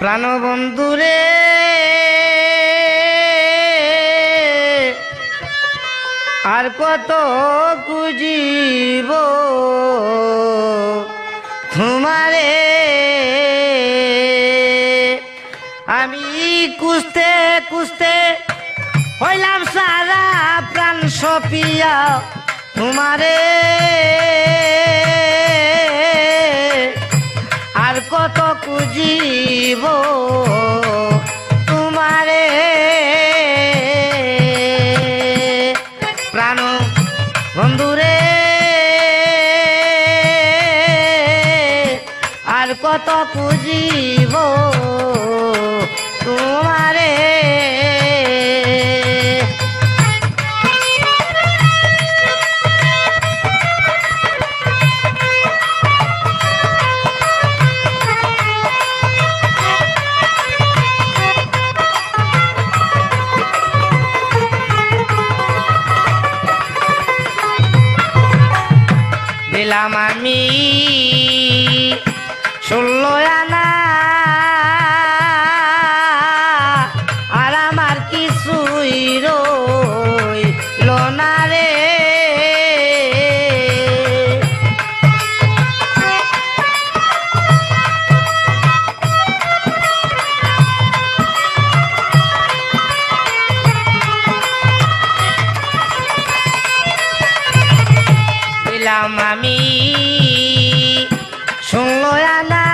প্রাণবন্ধুরে। আর কত কুজিব তোমারে? আমি কুস্তে কুস্তে হইলাম সারা প্রাণ সপিয়া তোমারে। কত কুজিব তোমারে? প্রাণ বন্ধুরে আর কত কুজিব তোমারে? la mamie. শুনলো না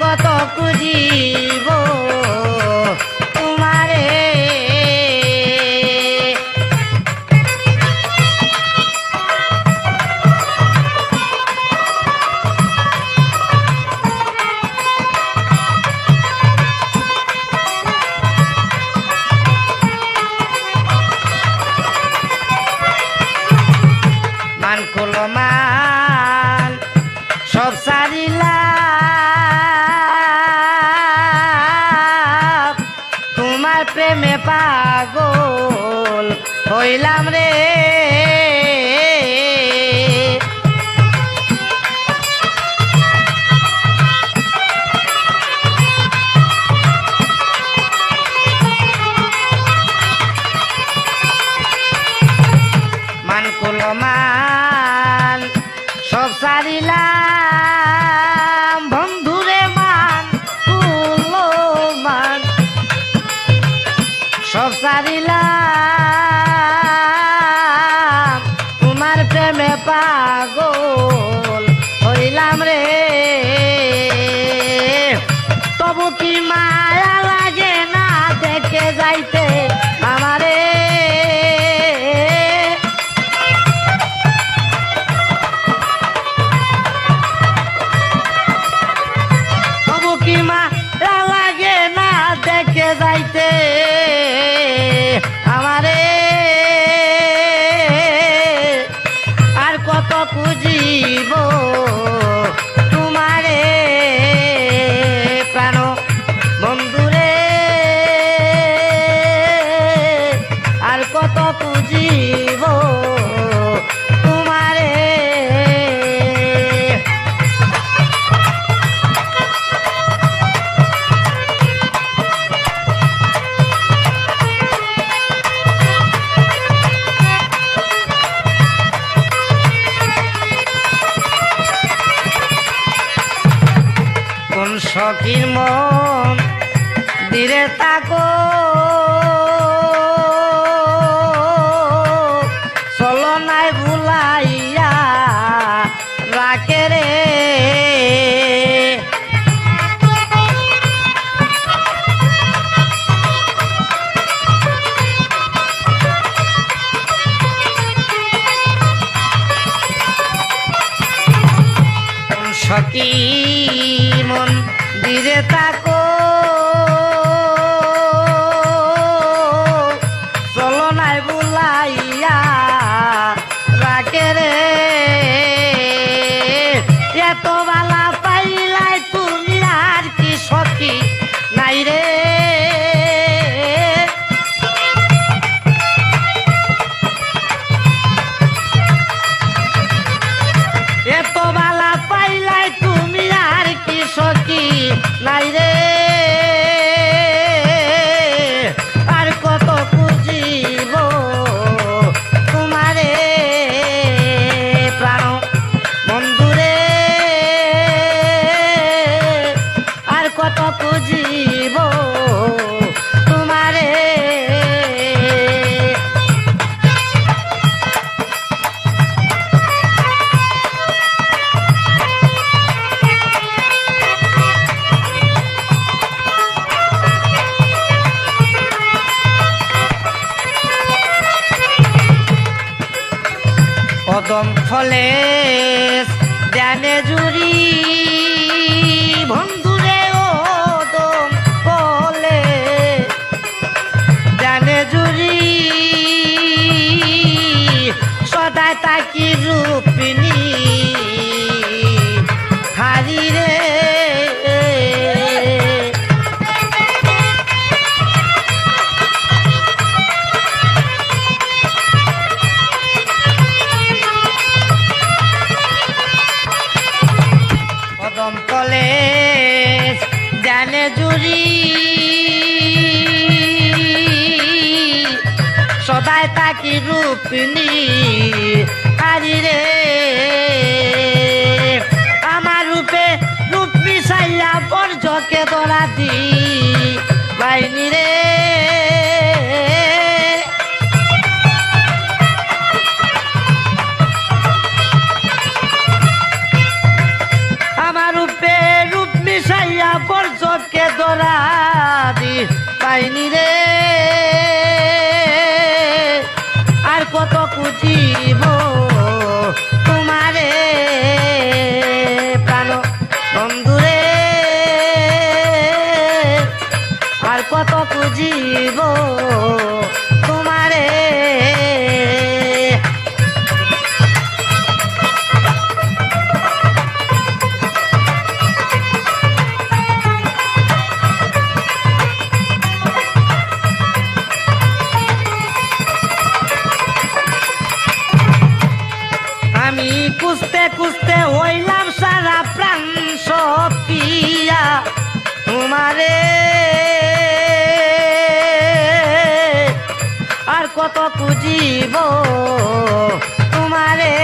কত কুজিব তোমারে। মান খোলো মা। তপু জীবন। সখী মন দিরে তাকো ফলে ধ্যানে জুড়ি বন্ধুরে ওদম বলে ধ্যানে জুড়ি সদায় তাকি রূপিনী তাকি রূপিনী হারি রে, আমার রূপে রূপ মিশাইয়া বর্জকে দরা দি বাইনি রে। আমার রূপে রূপ মিশাইয়া বর্জকে দরা আমি কুস্তে কুস্তে হইলাম সারা প্রাণ সপিয়া তোমারে আর কত খুঁজিব? তোমারে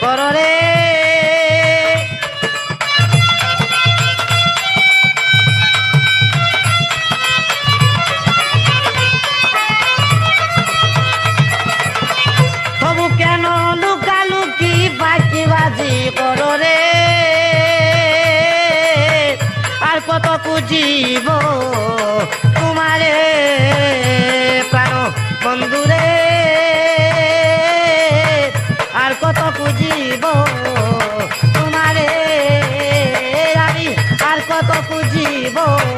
কর রে। তবু কেন লুকালুকি ফাঁকিবাজি কর রে? আর কত খুঁজিব? oh.